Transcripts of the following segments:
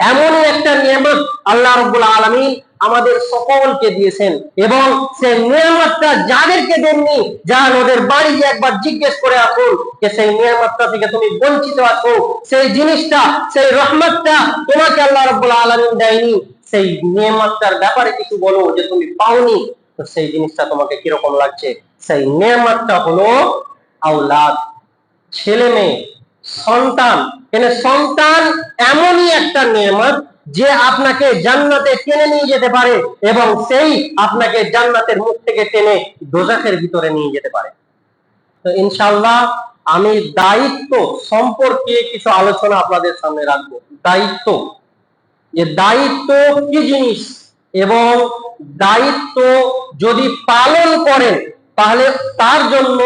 এমনই একটা নিয়ামত আল্লাহ রব্বুল আলমিন আমাদের সকলকে দিয়েছেন এবং সেই নিয়ামতটা যাদেরকে দেননি যা ওদের বাড়ি গিয়ে একবার জিজ্ঞেস করে আসুন যে সেই নিয়ামতটা থেকে তুমি বঞ্চিত আছো, সেই জিনিসটা, সেই রহমতটা তোমাকে আল্লাহ রব্বুল আলমিন দেয়নি, সেই নিয়ামতটার ব্যাপারে কিছু বলো যে তুমি পাওনি, তো সেই জিনিসটা তোমাকে কীরকম লাগছে? সেই নিয়ামতটা হলো আউলাদ ছেলে মেয়ে সন্তান। কেন সন্তান এমনই একটা নিয়ামত যে আপনাকে জান্নাতে টেনে নিয়ে যেতে পারে এবং সেই আপনাকে জান্নাতের মুখ থেকে টেনে দোজাখের ভিতরে নিয়ে যেতে পারে। তো ইনশাল্লাহ আমি দায়িত্ব সম্পর্কে কিছু আলোচনা আপনাদের সামনে রাখব। দায়িত্ব। যে দায়িত্ব কি জিনিস? এবং দায়িত্ব যদি পালন করেন, তাহলে তার জন্য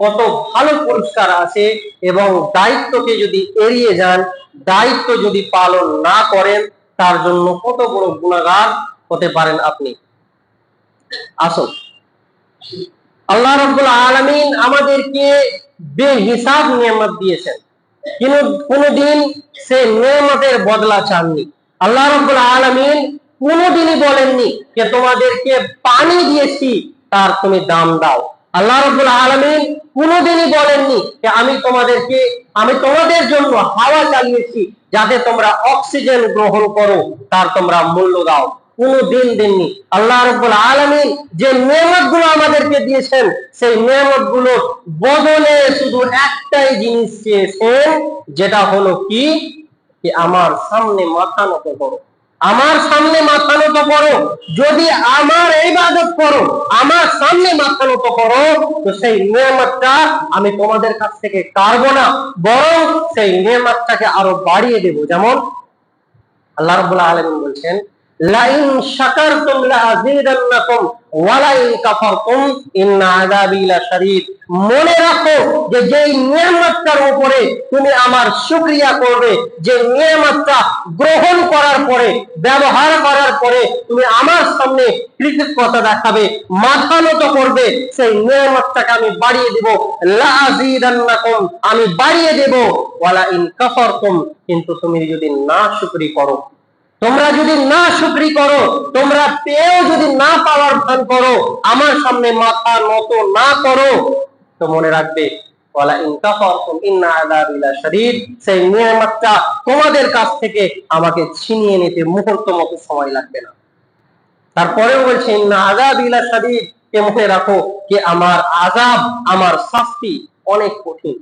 কত ভালো পুরস্কার আছে এবং দায়িত্বকে যদি এড়িয়ে যান, দায়িত্ব যদি পালন না করেন, তার জন্য কত বড় গুণাগার হতে পারেন আপনি? আসুন। আল্লাহ রব্বুল আলমিন আমাদেরকে বেহিসাব নিয়ামত দিয়েছেন। কিন্তু কোনোদিন সে নিয়ামতের বদলা চাননি। আল্লাহ রব্বুল আলমিন কোনোদিনই বলেননি যে, তোমাদেরকে পানি দিয়েছি, তার তুমি দাম দাও। আল্লাহ রব্বুল আলমিন কোনোদিনই বলেননি যে আমি তোমাদেরকে, আমি তোমাদের জন্য হাওয়া চালিয়েছি যাতে তোমরা অক্সিজেন গ্রহণ করো, তার তোমরা মূল্য দাও। কোনো দিন দেননি। আল্লাহ রব্বুল আলমিন যে নিয়ামতগুলো আমাদেরকে দিয়েছেন, সেই নিয়ামতগুলো বদলে শুধু একটাই জিনিস চেয়েছেন, যেটা হলো কি? আমার সামনে মাথা নত করো। আমার সামনে মাথা নত করো। যদি আমার ইবাদত করো, আমার সামনে মাথা নত করো, তো সেই নিয়ামতটা আমি তোমাদের কাছ থেকে কারব না, বরং সেই নিয়ামতটাকে আরও বাড়িয়ে দেব। যেমন আল্লাহ রাব্বুল আলামিন বলছেন লাইন ওয়া কাফারতুম ইন্না মনে রাখো যে যেই নিয়ামতটার উপরে তুমি আমার শুকরিয়া করবে, যে নিয়ামতটা গ্রহণ করার পরে, ব্যবহার করার পরে তুমি আমার সামনে কৃতজ্ঞতা দেখাবে, মাথা নত করবে, সেই নিয়ামতটাকে আমি বাড়িয়ে দেব। লাযীদান্নাকুম আমি বাড়িয়ে দেব। ইন কাফারতুম, কিন্তু তুমি যদি না শুকরি করো তোমরা যদি না শুকরি করো, তোমরা পেয়েও যদি না পাওয়ার ভান করো, আমার সামনে মাথা নত না করো, তো মনে রাখবে তোমাদের কাছ থেকে আমাকে ছিনিয়ে নিতে মুহূর্ত মতো সময় লাগবে না। তারপরেও বলছে, ইন্না রাখো, যে আমার আযাব, আমার শাস্তি অনেক কঠিন।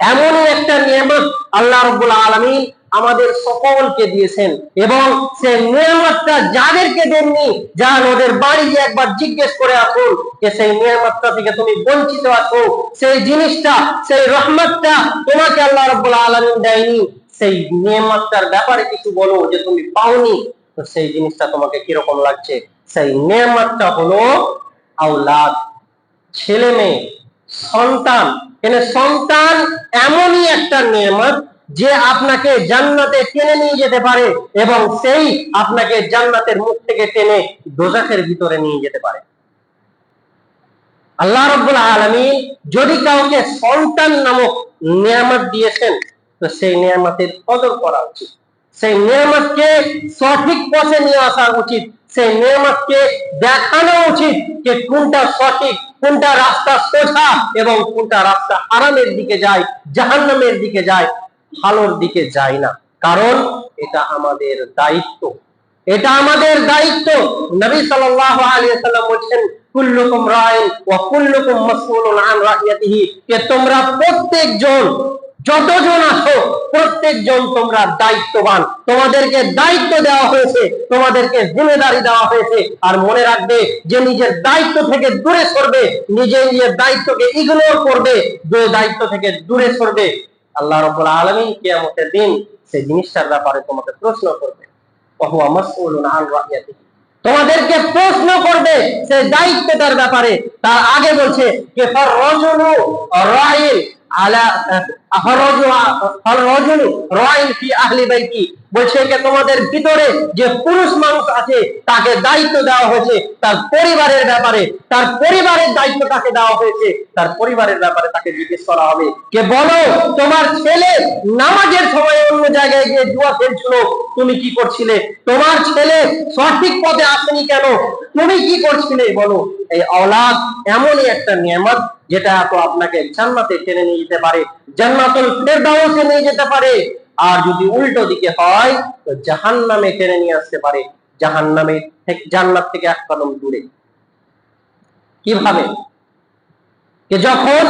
এমনই একটা নিয়ামত আল্লাহ রব্বুল আলামিন আমাদের সকলকে দিয়েছেন এবং সে নিয়ামতটা যাদেরকে দেননি যা ওদের বাড়ি গিয়ে একবার জিজ্ঞেস করে আসুন যে সেই নিয়ামতটা থেকে তুমি বঞ্চিত আছো, সেই জিনিসটা, সেই রহমতটা তোমাকে আল্লাহ রব্বুল আলামিন দেয়নি, সেই নিয়ামতটার ব্যাপারে কিছু বলো যে তুমি পাওনি, তো সেই জিনিসটা তোমাকে কীরকম লাগছে? সেই নিয়ামতটা হলো আউলাদ ছেলে মেয়ে সন্তান সন্তান এমনই একটা নিয়ামত যে আপনাকে জান্নাতে টেনে নিয়ে যেতে পারে এবং সেই আপনাকে জান্নাতের মুখ থেকে টেনে দোজাখের ভিতরে নিয়ে যেতে পারে। আল্লাহ রব্বুল আলমী যদি কাউকে সন্তান নামক নিয়ামত দিয়েছেন, তো সেই নিয়ামতের কদর করা উচিত। সেই নিয়ামতকে সঠিক পথে নিয়ে আসা উচিত। সেই নিয়ামতকে দেখানো উচিত যে কোনটা সঠিক কোনটা রাস্তা সোজা এবং কোনটা রাস্তা আরামের দিকে যায়, জাহান্নামের দিকে যায়, ভালোর দিকে যায় না। কারণ এটা আমাদের দায়িত্ব। এটা আমাদের দায়িত্ব। নবী সাল্লাল্লাহু আলাইহি সাল্লাম বলেন কুল্লুকুম রাইন ওয়া কুল্লুকুম মাসউলুন আন রাইয়াতিহি যে তোমরা প্রত্যেকজন যতজন আছো, প্রত্যেকজন তোমরা দায়িত্ববান। তোমাদেরকে দায়িত্ব দেওয়া হয়েছে, তোমাদেরকে জিম্মেদারি দেওয়া হয়েছে। আর মনে রাখবে, যে নিজের দায়িত্ব থেকে দূরে সরবে, নিজে নিজের দায়িত্বকে ইগনোর করবে দায়িত্ব থেকে দূরে সরবে। আল্লাহ রব্বুল আলামিন কিয়ামতের দিন সেই জিনিসটার ব্যাপারে তোমাকে প্রশ্ন করবে। তোমাদেরকে প্রশ্ন করবে সেই দায়িত্বটার ব্যাপারে। তার আগে বলছে তাকে দায়িত্ব দেওয়া হয়েছে। তার পরিবারের ব্যাপারে, তার পরিবারের দায়িত্ব তাকে দেওয়া হয়েছে। তাকে জিজ্ঞেস করা হবে। কে বলো, তোমার ছেলে নামাজের সময় অন্য জায়গায় গিয়ে জুয়া খেলছিল, তুমি কি করছিলে? তোমার ছেলে সঠিক পথে আসেনি কেন? তুমি কি করছিলে? বলো, এই অলাদ এমনই একটা নিয়ামত যেটা তো আপনাকে জান্নাতে টেনে নিয়ে যেতে পারে, জান্নাতুল ফেরদাউসে নিয়ে যেতে পারে। আর যদি উল্টো দিকে হয়, তো জাহান্নামে টেনে নিয়ে আসতে পারে। জাহান্নামে জান্নাত থেকে এক কদম দূরে। কীভাবে? যখন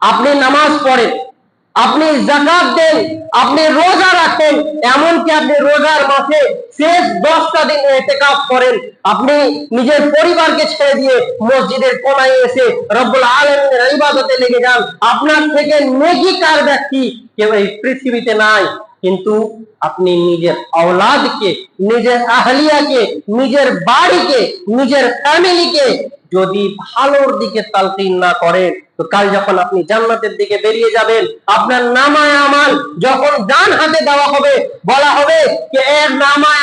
আপনি নামাজ পড়েন আপনি জাকাত দেন, আপনি রোজা রাখেন, এমনকি আপনি রোজার মাসে শেষ দশটা দিন এতেকাফ করেন। আপনি নিজের পরিবারকে ছেড়ে দিয়ে মসজিদের কোনায় এসে রব্বুল আলমের ইবাদতে লেগে যান। আপনার থেকে নেকিকার ব্যক্তি কেউ এই পৃথিবীতে নাই। কিন্তু আপনি নিজের আওলাদকে, নিজের আহলিয়াকে, নিজের বাড়িকে, নিজের ফ্যামিলিকে যদি ভালোর দিকে তালকিন না করেন, তো কাল যখন আপনি জান্নাতের দিকে বেরিয়ে যাবেন, আপনার নামায় আমাল যখন ডান হাতে দেওয়া হবে, বলা হবে যে, এর নামায়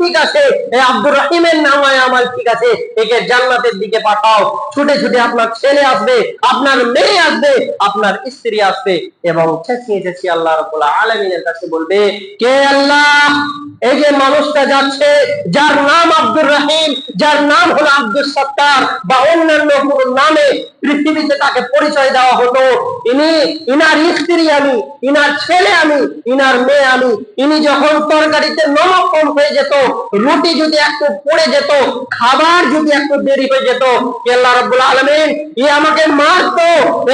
ঠিক আছে আব্দুর রহিমের নামায় আমাল ঠিক আছে, একে জান্নাতের দিকে পাঠাও। ছুটে ছুটে আপনার ছেলে আসবে, আপনার মেয়ে আসবে, আপনার স্ত্রী আসবে এবং আল্লাহ রব্বুল আলমিনের কাছে বলবে, কে আল্লাহ? এই যে মানুষটা যাচ্ছে, যার নাম আব্দুর রহিম, যার নাম হলো আব্দুল সত্তার বা অন্যান্য কোনো নামে পৃথিবীতে তাকে পরিচয় দেওয়া হতো। ইনি, ইনার স্ত্রী আমি, ইনার ছেলে আমি, ইনার মেয়ে আমি। ইনি যখন তরকারিতে নমক কম হয়ে যেত রুটি যদি একটু পড়ে যেত, খাবার যদি একটু দেরি হয়ে যেত আল্লাহ রব্বুল আলমিন ই আমাকে মারতো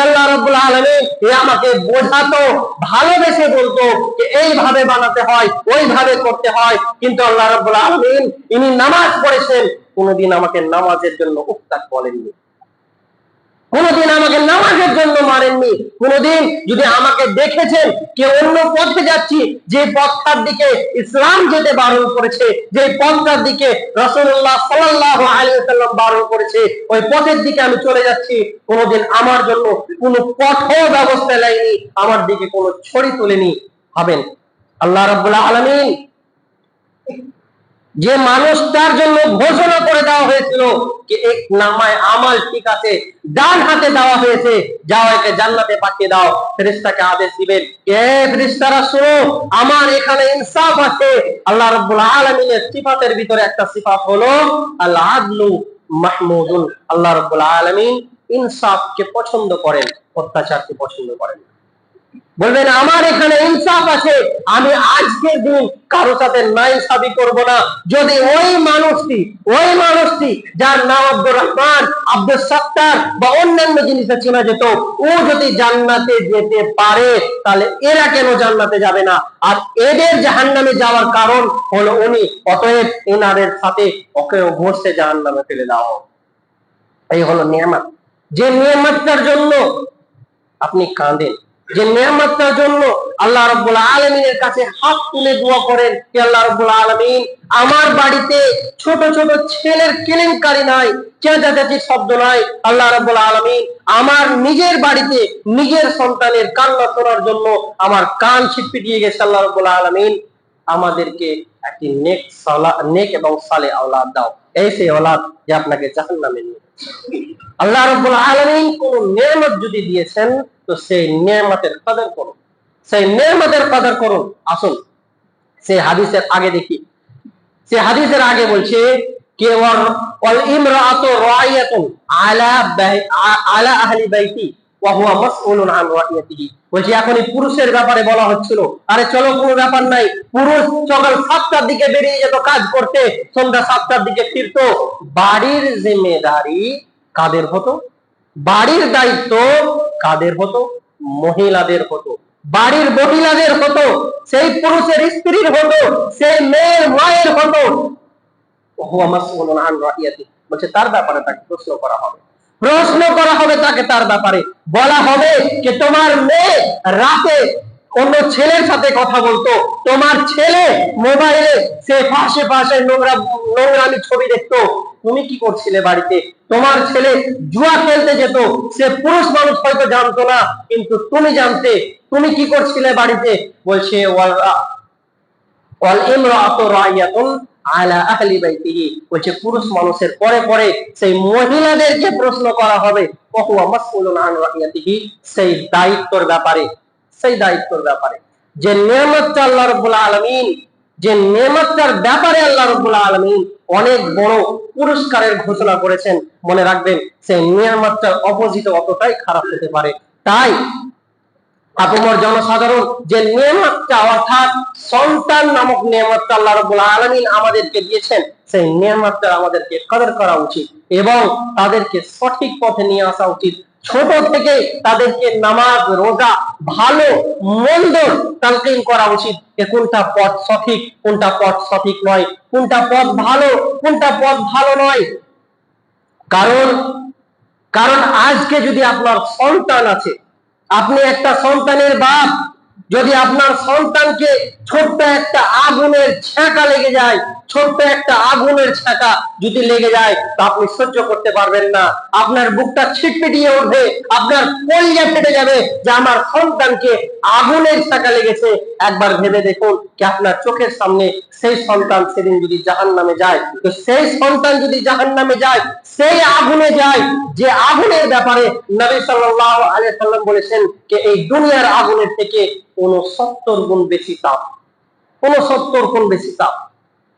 আল্লাহ রব্বুল আলমিন, এ আমাকে বোঝাতো, ভালোবেসে বলতো যে এইভাবে বানাতে হয়, ওইভাবে করতে হয়। কিন্তু আল্লাহ রব্বুল আলমিন, ইনি নামাজ পড়েছেন, কোনোদিন আমাকে নামাজের জন্য উত্তাপ বলেননি। কোনোদিন আমাকে নামাজের জন্য মারেননি। কোনোদিন যদি আমাকে দেখেছেন কে অন্য পথে যাচ্ছি, যে পথটার দিকে ইসলাম যেতে বারণ করেছে, যে পথটার দিকে রসুল্লাহ সাল্লাহ আলিয়াল্লাম বারণ করেছে, ওই পথের দিকে আমি চলে যাচ্ছি, কোনোদিন আমার জন্য কোনো পথ ব্যবস্থা নেয়নি, আমার দিকে কোনো ছড়ি তুলেনি। হবেন আল্লাহ রাব্বুল আলামিন যে মানুষটার জন্য ঘোষণা করে দেওয়া হয়েছিল যে এক নামায় আমাল ঠিক আছে, ডান হাতে দেওয়া হয়েছে, যাও একে জান্নাতে পাঠিয়ে দাও, ফেরেশতাকে আদেশ দিবেন এ ফেরেশতারা শুনো আমার এখানে ইনসাফ আছে আল্লাহ রাব্বুল আলামিনের সিফাতের ভিতরে একটা সিফাত হলো আল আদলু মাহমুদুন আল্লাহ রাব্বুল আলামিন ইনসাফকে পছন্দ করেন, অত্যাচারকে পছন্দ করেন না। বলবেন, আমার এখানে ইনসাফ আছে, আমি আজকের দিন কারও সাথে নাই সাবি করব না। যদি ওই মানুষটি ওই মানুষটি যার নাম আব্দুর রহমান আব্দুল সত্তার বা অন্যান্য জিনিসে চেনা যেত, ও যদি জান্নাতে যেতে পারে, তাহলে এরা কেন জান্নাতে যাবে না? আর এদের জাহান্নামে যাওয়ার কারণ হলো উনি, অতএব এনাদের সাথে ওকেও ঘষে জাহান্নামে ফেলে দেওয়া এই হলো নিয়ামত। যে নিয়ামতটার জন্য আপনি কাঁদেন। যে নিয়ামতটার জন্য আল্লাহ রাব্বুল আলামিনের কাছে হাত তুলে দোয়া করেন, হে আল্লাহ রাব্বুল আলামিন, আমার বাড়িতে ছোট ছোট ছেলের কেলেঙ্কারি নাই, চেঁচাচেঁচির শব্দ নাই। আল্লাহ রাব্বুল আলামিন আমার নিজের বাড়িতে নিজের সন্তানের কান্না শোনার জন্য আমার কান ছিটপিটিয়ে গেছে আল্লাহ রাব্বুল আলমিন। আমাদেরকে একটি নেক সালা, নেক এবং সালে আওলাদ দাও। এই সেই আওলাদ যে আপনাকে জাহান্নামে নিয়ে। আল্লাহ রব্বুল আলামিন কোন নিয়ামত যদি দিয়েছেন, তো সেই নিয়ামতের কদর করুন। সেই নিয়ামতের কদর করুন। আসুন, সেই হাদিসের আগে দেখি। সে হাদিসের আগে বলছে, কে ওয়াল ইমরাতু রাইয়াতুন আলা আলা আহলি বাইতি। বলছে, এখন পুরুষের ব্যাপারে বলা হচ্ছিল। আরে চলো, কোনো ব্যাপার নাই। পুরুষ সকাল সাতটার দিকে বেরিয়ে যেত কাজ করতে, সন্ধ্যা সাতটার দিকে বাড়ির জিম্মেদারি কাদের হতো? বাড়ির দায়িত্ব কাদের হতো? মহিলাদের হতো। বাড়ির মহিলাদের হতো। সেই পুরুষের স্ত্রীর হতো। সেই মেয়ের, মায়ের হতো। বলছে, তার ব্যাপারে তাকে প্রশ্ন করা হবে। প্রশ্ন করা হবে তাকে তার ব্যাপারে। বলা হবে যে, তোমার মেয়ে রাতে অন্য ছেলের সাথে কথা বলতো। তোমার ছেলে মোবাইলে সে পাশে পাশে নোংরা, নোংরামি ছবি দেখতো। তুমি কি করছিলে বাড়িতে? তোমার ছেলে জুয়া খেলতে যেত। সে পুরুষ মানুষ হয়তো জানতো না, কিন্তু তুমি জানতে। তুমি কি করছিলে বাড়িতে? বলছে ওয়াল- ওয়াল ইমরাতু রাইয়াতুন আলা আহলি বলছে পুরুষ মানুষের পরে পরে সেই মহিলাদেরকে প্রশ্ন করা হবে আন সেই দায়িত্বর ব্যাপারে, সেই দায়িত্বর ব্যাপারে। যে নিয়ামতটা আল্লাহ যে ব্যাপারে আল্লাহ রাব্বুল আলামিন অনেক বড় পুরস্কারের ঘোষণা করেছেন, মনে রাখবেন, সেই নিয়ামতটার অপোজিট অতটাই খারাপ হতে পারে। তাই আপমর জনসাধারণ যে নিয়ামতটা, অর্থাৎ সন্তান নামক নিয়ামতটা আল্লাহ রাব্বুল আলামিন আমাদেরকে দিয়েছেন, সেই নিয়ামতটা আমাদেরকে কদর করা উচিত এবং তাদেরকে সঠিক পথে নিয়ে আসা উচিত। ছোট থেকে তাদেরকে নামাজ, রোজা, ভালো, মন্দ তালকিন করা উচিত যে কোনটা পথ সঠিক, কোনটা পথ সঠিক নয়, কোনটা পথ ভালো, কোনটা পথ ভালো নয়। কারণ কারণ আজকে যদি আপনার সন্তান আছে আপনি একটা সন্তানের বাপ, যদি আপনার সন্তানকে ছোট্ট একটা আগুনের ছ্যাঁকা লেগে যায়, ছোট্ট একটা আগুনের ছ্যাঁকা যদি লেগে যায়, তা আপনি সহ্য করতে পারবেন না। আপনার বুকটা ছিটপিটিয়ে উঠবে, আপনার কলিজা ফেটে যাবে যে আমার সন্তানকে আগুনের টাকা লেগেছে। একবার ভেবে দেখুন কি আপনার চোখের সামনে সেই সন্তান সেদিন যদি জাহান নামে যায়। তো সেই সন্তান যদি জাহান নামে যায়, সেই আগুনে যায়। যে আগুনের ব্যাপারে নবী সাল্লাল্লাহু আলাইহি সাল্লাম বলেছেন যে এই দুনিয়ার আগুনের থেকে কোন সত্তর গুণ বেশি তাপ। সত্তর গুণ বেশি তাপ।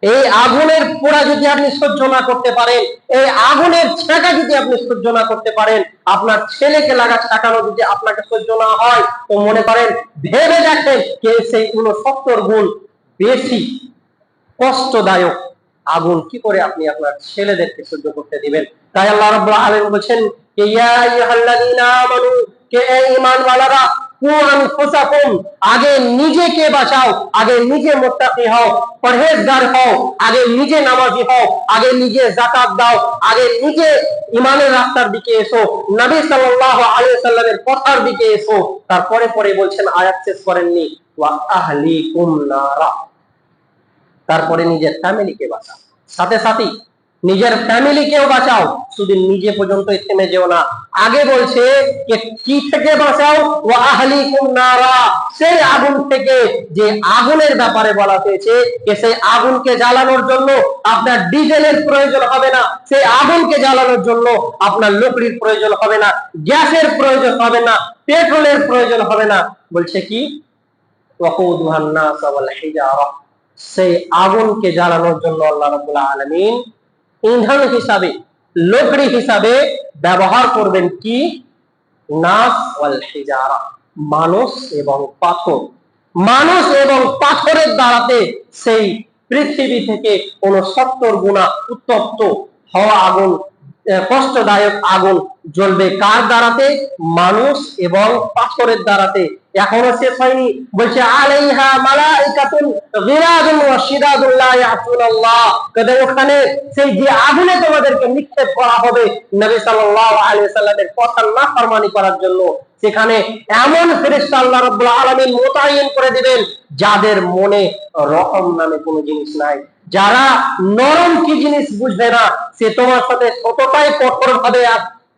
এই আগুনের পোড়া যদি আপনি সহ্য না করতে পারেন, এই আগুনের ছেঁকা যদি আপনি সহ্য না করতে পারেন, আপনার ছেলেকে লাগা ছেঁকানো যদি আপনাকে সহ্য না হয়, তো মনে করেন, ভেবে দেখেন যে সেই সত্তর গুণ বেশি কষ্টদায়ক আগুন। কি করে আপনি আপনার ছেলেদেরকে সহ্য করতে দিবেন? তাই আল্লাহ রাব্বুল আলামিন বলেছেন কে ইয়া আইয়ুহাল্লাযীনা আমানু, কে ঈমানওয়ালারা কু আগে নিজেকে বাঁচাও, আগে নিজে মুত্তাকি হও, পরহেজগার হও, আগে নিজে নামাজি হও, আগে নিজে যাকাত দাও, আগে নিজে ইমানের রাস্তার দিকে এসো, নবী সাল্লাল্লাহু আলাইহি সাল্লামের কথার দিকে এসো। তারপরে পরে বলছেন, আয়াত শেষ করেননি। ওয়া তারপরে নিজের ফ্যামিলিকে বাঁচাও। সাথে সাথে নিজের ফ্যামিলিকেও বাঁচাও। শুধু নিজে পর্যন্ত থেমে যেও না। আগে বলছে যে, কি থেকে বাঁচাও? ও আহলি নারা। সেই আগুন থেকে যে আগুনের ব্যাপারে বলা হয়েছে, যে সেই আগুনকে জ্বালানোর জন্য আপনার ডিজেলের প্রয়োজন হবে না। সেই আগুনকে জ্বালানোর জন্য আপনার লকড়ির প্রয়োজন হবে না। গ্যাসের প্রয়োজন হবে না। পেট্রোলের প্রয়োজন হবে না। বলছে কি? সেই আগুনকে জ্বালানোর জন্য আল্লাহ রাব্বুল আলামিন ইন্ধন হিসাবে, লকড়ি হিসাবে ব্যবহার করবেন কি? মানুষ এবং পাথর। মানুষ এবং পাথরের দ্বারাতে সেই পৃথিবী থেকে কোন সত্তর গুণা উত্তপ্ত হওয়া আগুন কষ্টদায়ক আগুন জ্বলবে কার দ্বারাতে? মানুষ এবং পাথরের দ্বারাতে এখনও শেষ হয়নি বলছে, আলাইহা মালাইকাতুন গিরাদুন ওয়া শিদাদুন লা ইয়াসুনাল্লাহ কদে ওখানে সেই যে আগুনে তোমাদেরকে নিক্ষেপ করা হবে নবী সাল্লাল্লাহু আলাইহি সাল্লামের কথা না ফরমানি করার জন্য। সেখানে এমন ফেরেশতা আল্লাহ রাব্বুল আলামিন মোতায়েন করে দিবেন, যাদের মনে রহম নামে কোনো জিনিস নাই। যারা নরম কি জিনিস বুঝবে না, সে তোমার সাথে ততটাই কঠোর ভাবে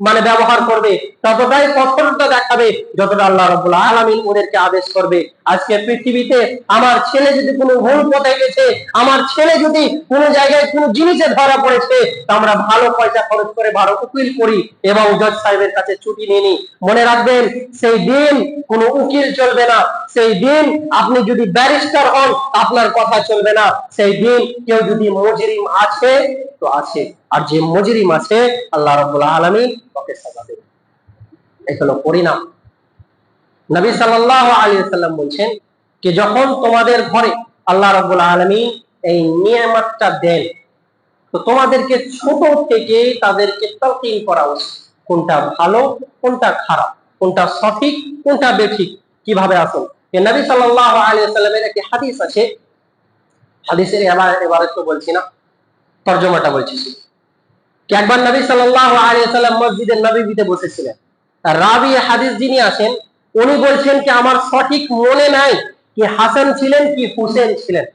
মানে ব্যবহার করবে, ততটাই কঠোরতা দেখাবে যতটা আল্লাহ রবুল আলমিন ওদেরকে আদেশ করবে। আজকে পৃথিবীতে আমার ছেলে যদি কোনো ভুল পথে গেছে, আমার ছেলে যদি কোনো জায়গায় কোনো জিনিসে ধরা পড়েছে, তা আমরা ভালো পয়সা খরচ করে ভালো উকিল করি এবং জজ সাহেবের কাছে ছুটি নিয়ে নিই। মনে রাখবেন, সেই দিন কোনো উকিল চলবে না। সেই দিন আপনি যদি ব্যারিস্টার হন, আপনার কথা চলবে না। সেই দিন কেউ যদি মজরিম আছে, তো আছে। আর যে মজরিম আছে আল্লাহ রব্বুল আলমিন ওকে সাজা দেবে এই হলো পরিণাম। নবী সাল্লাহ আলী সাল্লাম বলছেন যে যখন তোমাদের ঘরে আল্লাহ রব্বুল আলমী এই নিয়ামতটা দেন, তো তোমাদেরকে ছোট থেকে তাদেরকে তলকিন করা উচিত। কোনটা ভালো, কোনটা খারাপ, কোনটা সঠিক, কোনটা বেঠিক, কীভাবে আসুন নবী সাল্লাহ আলী সাল্লামের একটি হাদিস আছে। হাদিসের এবার এবারে তো বলছি না, তর্জমাটা বলছি। কি একবার নবী সাল্লাল্লাহু আলাইহি সাল্লাম মসজিদের নববীতে বসেছিলেন। রাবি হাদিস যিনি আছেন, উনি বলছেন কি, আমার সঠিক মনে নাই কি হাসান ছিলেন কি হুসেন ছিলেন।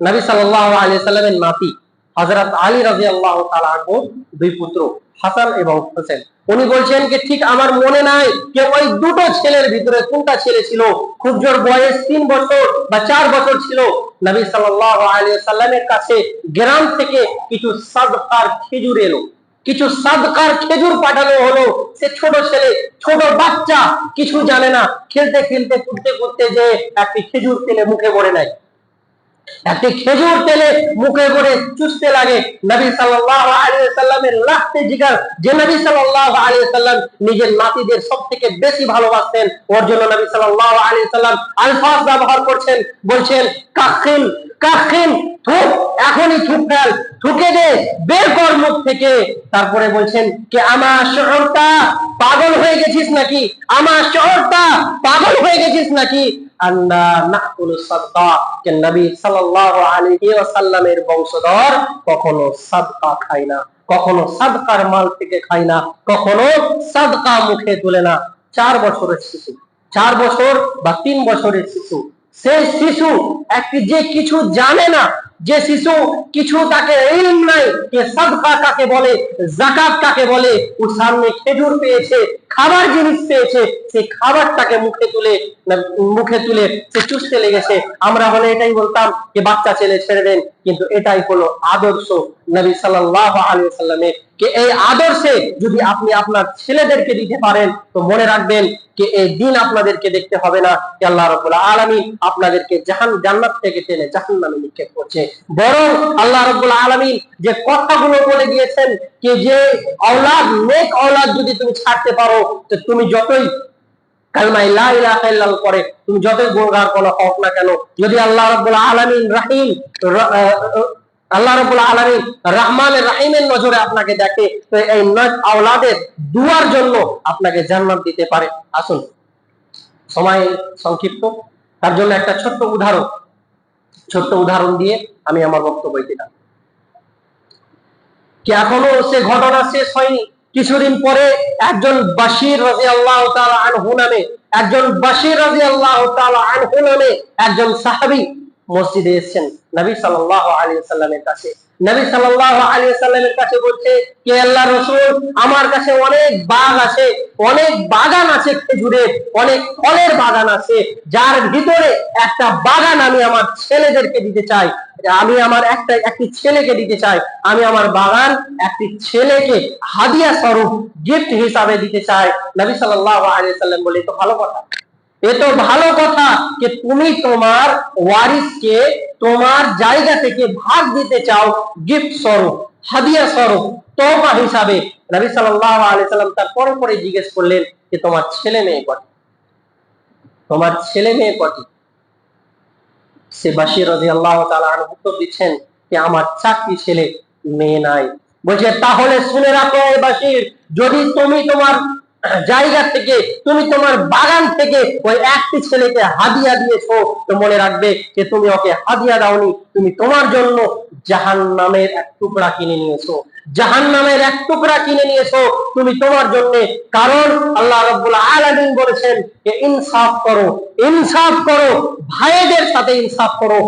নবী সাল্লাল্লাহু আলাইহি সাল্লামের নাতি হযরত আলী তাআলা আনহু দুই পুত্র, হাসান এবং হোসেন। উনি বলছেন যে ঠিক আমার মনে নাই যে ওই দুটো ছেলের ভিতরে কোনটা ছেলে ছিল, খুব জোর বয়স তিন বছর বা চার বছর ছিল। নবী সাল্লাল্লাহু আলাইহি সাল্লামের কাছে গ্রাম থেকে কিছু সাদকার খেজুর এলো। কিছু সাদকার খেজুর পাঠানো হলো। সে ছোট ছেলে, ছোট বাচ্চা কিছু জানে না। খেলতে খেলতে করতে করতে যে একটি খেজুর তেলে মুখে ভরে নেয় একটি খেজুর তেলে মুখে করে চুষতে লাগে নবী সাল্লাল্লাহু আলাইহি সাল্লামের লাগতে জিগার। যে নবী সাল্লাল্লাহু আলাইহি সাল্লাম নিজের নাতিদের সবথেকে বেশি ভালোবাসতেন, ওর জন্য নবী সাল্লাল্লাহু আলাইহি সাল্লাম আলফাজ ব্যবহার করছেন। বলছেন কাখিন থুক এখনই থুক ফেল। থুকে দে বের কর মুখ থেকে। তারপরে বলছেন যে আমার শহরটা পাগল হয়ে গেছিস নাকি? আমার শহরটা পাগল হয়ে গেছিস নাকি? নাকুলু সাদকা নবী সাল্লাল্লাহু আলাইহি ওয়াসাল্লামের বংশধর কখনো সাদকা খায় না, কখনো সাদকার মাল থেকে খায় না, কখনো সাদকা মুখে তুলে না। চার বছরের শিশু, চার বছর বা তিন বছরের শিশু। সেই শিশু একটি যে কিছু জানে না যে শিশু কিছু তাকে ইলম নাই যে সাদকা কাকে বলে জাকাত কাকে বলে ওর সামনে খেজুর পেয়েছে, খাবার জিনিস পেয়েছে সেই খাবারটাকে মুখে তুলে মুখে তুলে সে চুষতে লেগেছে। আমরা হলে এটাই বলতাম যে বাচ্চা ছেলে ছেড়ে দেন, কিন্তু এটাই হলো আদর্শ নবী সাল্লাল্লাহু আলাইহি সাল্লামের যে এই আদর্শে যদি আপনি আপনার ছেলেদেরকে দিতে পারেন, তো মনে রাখবেন যে এই দিন আপনাদেরকে দেখতে হবে না। আল্লাহ রাব্বুল আলামিন আপনাদেরকে জাহান, জান্নাত থেকে টেনে জাহান্নামে নিক্ষেপ করছে। বরং আল্লাহ রাব্বুল আলামিন যে কথাগুলো বলে দিয়েছেন যে যে আওলাদ নেক আওলাদ যদি তুমি ছাড়তে পারো, তো তুমি যতই আপনাকে দেখে, তো এই আওলাদের দুয়ার জন্য আপনাকে জান্নাত দিতে পারে। আসুন, সময় সংক্ষিপ্ত। তার জন্য একটা ছোট্ট উদাহরণ। ছোট্ট উদাহরণ দিয়ে আমি আমার বক্তব্য দিলাম। কি এখনও সে ঘটনা শেষ হয়নি? কিছুদিন পরে একজন বাসির রাজি আল্লাহ আনহু নামে, একজন বাসির রাজি আল্লাহ আনহু নামে একজন সাহাবি মসজিদে এসেছেন। নবী সাল্লাল্লাহু আলাইহি সাল্লামের কাছে। নবী সাল্লাল্লাহু আলাইহি সাল্লামের কাছে বলছে কে আল্লাহ রাসূল, আমার কাছে অনেক বাগ আছে, অনেক বাগান আছে খেজুরের অনেক ফলের বাগান আছে, যার ভিতরে একটা বাগান আমি আমার ছেলেদেরকে দিতে চাই। আমি আমার একটা, একটি ছেলেকে দিতে চাই। আমি আমার বাগান একটি ছেলেকে হাদিয়া স্বরূপ গিফট হিসাবে দিতে চাই। নবী সাল্লাল্লাহু আলাইহি সাল্লাম বলে তো ভালো কথা। এ ভালো কথা যে তুমি তোমার ওয়ারিসকে তোমার জায়গা থেকে ভাগ দিতে চাও গিফট স্বরূপ, হাদিয়া স্বরূপ তোমা হিসাবে। নবী তার পরে পরে জিজ্ঞেস করলেন যে তোমার ছেলে মেয়ে তোমার ছেলে মেয়ে সে আনহু উত্তর দিচ্ছেন যে আমার চারটি ছেলে মেয়ে নাই। বলছে, তাহলে শুনে রাখো এ বাশির, যদি তুমি তোমার জায়গা থেকে, তুমি তোমার বাগান থেকে ওই একটি ছেলেকে হাদিয়া দিয়েছ তো মনে রাখবে যে তুমি ওকে হাদিয়া দাওনি। তুমি তোমার জন্য জাহান নামের এক টুকরা কিনে নিয়েছো। জাহান নামের এক টুকরা কিনে নিয়েছো তুমি তোমার জন্য। কারণ আল্লাহ রাব্বুল আলামিন বলেছেন যে, ইনসাফ করো ইনসাফ করো, ভাইদের সাথে ইনসাফ করো।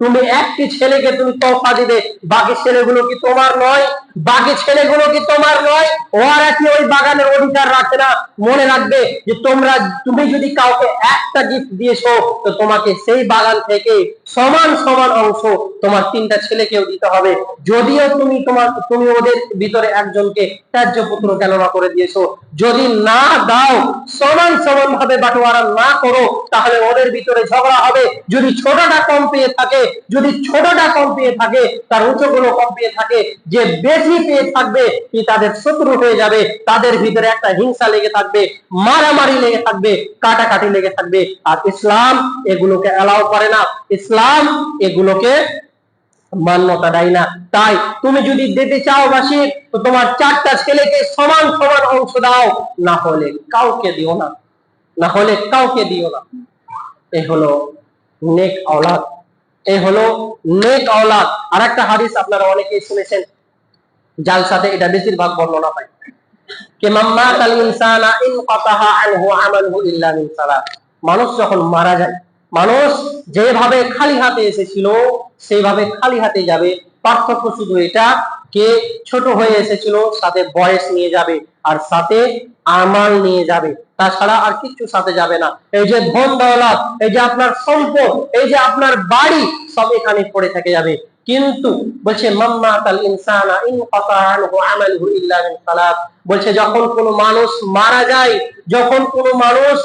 তুমি একটি ছেলেকে তুমি তোফা দিবে, বাকি ছেলেগুলো কি তোমার নয়? বাকি ছেলেগুলো কি তোমার নয়? ওরা কি ওই বাগানের অধিকার রাখে না? মনে রাখবে যে তোমরা, তুমি যদি কাউকে একটা গিফট দিয়েছ, তো তোমাকে সেই বাগান থেকে সমান সমান অংশ তোমার তিনটা ছেলেকেও দিতে হবে। যদিও তুমি তোমার, তুমি ওদের ভিতরে একজনকে ত্যায্য পুত্র কেননা করে দিয়েছ। যদি না দাও, সমান সমান ভাবে বাটোয়ারা না করো, তাহলে ওদের ভিতরে ঝগড়া হবে। যদি ছোটটা কম পেয়ে থাকে, যদি ছোটটা কম পেয়ে থাকে, তার উঁচুগুলো কম পেয়ে থাকে, যে বেশি পেয়ে থাকবে কি তাদের শত্রু হয়ে যাবে, তাদের ভিতরে একটা হিংসা লেগে থাকবে, মারামারি লেগে থাকবে, কাটাকাটি লেগে থাকবে। আর ইসলাম এগুলোকে অ্যালাউ করে না। ইসলাম এগুলোকে মান্যতা দেয় না। তাই তুমি যদি দিতে চাও বাসির তো তোমার চারটা ছেলেকে সমান সমান অংশ দাও। না হলে কাউকে দিও না। না হলে কাউকে দিও না। এ হলো নেক আওলাদ। এ হলো নেক আওলাদ। আর একটা হাদিস আপনারা অনেকেই শুনেছেন। জালসাতে এটা বেশিরভাগ বর্ণনা পাই মিন মানুষ যখন মারা যায়, মানুষ যেভাবে খালি হাতে এসেছিল, সেইভাবে খালি হাতে যাবে। পার্থক্য শুধু এটা, কে ছোট হয়ে এসেছিল, সাথে বয়স নিয়ে যাবে, আর সাথে আমাল নিয়ে যাবে। তাছাড়া আর কিছু সাথে যাবে না। এই যে ধন দৌলত, এই যে আপনার সম্পদ, এই যে আপনার বাড়ি, সব এখানে পড়ে থেকে যাবে। কিন্তু বলছে মাম্মাতাল ইনসানা ইন ইল্লা মিন সালাত বলছে, যখন কোনো মানুষ মারা যায়, যখন কোন মানুষ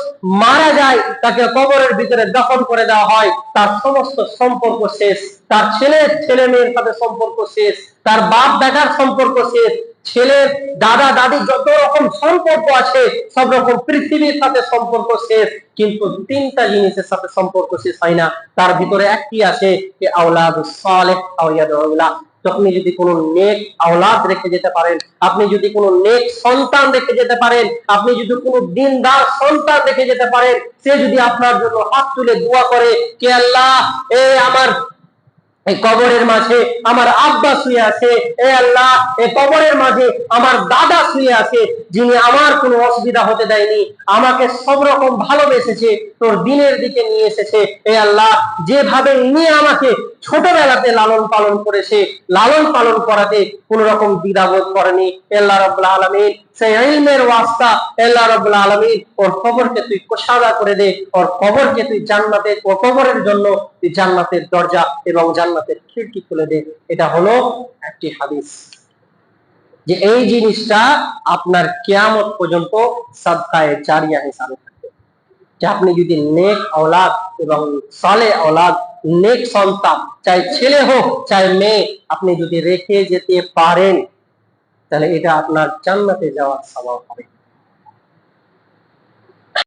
মারা যায়, তাকে কবরের ভিতরে দফন করে দেওয়া হয়, তার সমস্ত সম্পর্ক শেষ। তার ছেলে ছেলে মেয়ের সাথে সম্পর্ক শেষ। তার বাপ বেটার সম্পর্ক শেষ। ছেলের দাদা, দাদি যত রকম সম্পর্ক আছে, সব রকম পৃথিবীর সাথে সম্পর্ক শেষ, কিন্তু তিনটা জিনিসের সাথে সম্পর্ক শেষ হয় না। তার ভিতরে একটি আছে যে আওলাদ আপনি যদি কোনো নেক আওলাদ রেখে যেতে পারেন, আপনি যদি কোনো নেক সন্তান রেখে যেতে পারেন, আপনি যদি কোনো দিনদার সন্তান রেখে যেতে পারেন, সে যদি আপনার জন্য হাত তুলে দোয়া করে, কে আল্লাহ, এ আমার এই কবরের মাঝে আমার আব্বা শুয়ে আছে, এ আল্লাহ এই কবরের মাঝে আমার দাদা শুয়ে আছে, যিনি আমার কোনো অসুবিধা হতে দেয়নি, আমাকে সব রকম ভালোবেসেছে, তোর দিনের দিকে নিয়ে এসেছে, এ আল্লাহ, যেভাবে নিয়ে আমাকে ছোটবেলাতে লালন পালন করেছে লালন পালন করাতে কোন রকম দ্বিধাবোধ করেনি। আল্লাহ রব্লা আলমিন সেই ইলমের ওয়াস্তা আল্লাহ রব্লা আলমিন ওর কবরকে তুই কোষাদা করে দে, ওর কবরকে তুই জান্নাতের ও কবরের জন্য তুই জান্নাতের দরজা এবং জান্নাতের খিড়কি খুলে দে। এটা হলো একটি হাদিস। যে এই জিনিসটা আপনার কেয়ামত পর্যন্ত সাদকায়ে জারিয়া হিসাবে থাকবে। যে আপনি যদি নেক আওলাদ এবং সালে আওলাদ নেক সন্তান, চাই ছেলে হোক, চাই মেয়ে, আপনি যদি রেখে যেতে পারেন, তাহলে এটা আপনার জান্নাতে যাওয়ার স্বভাব হবে।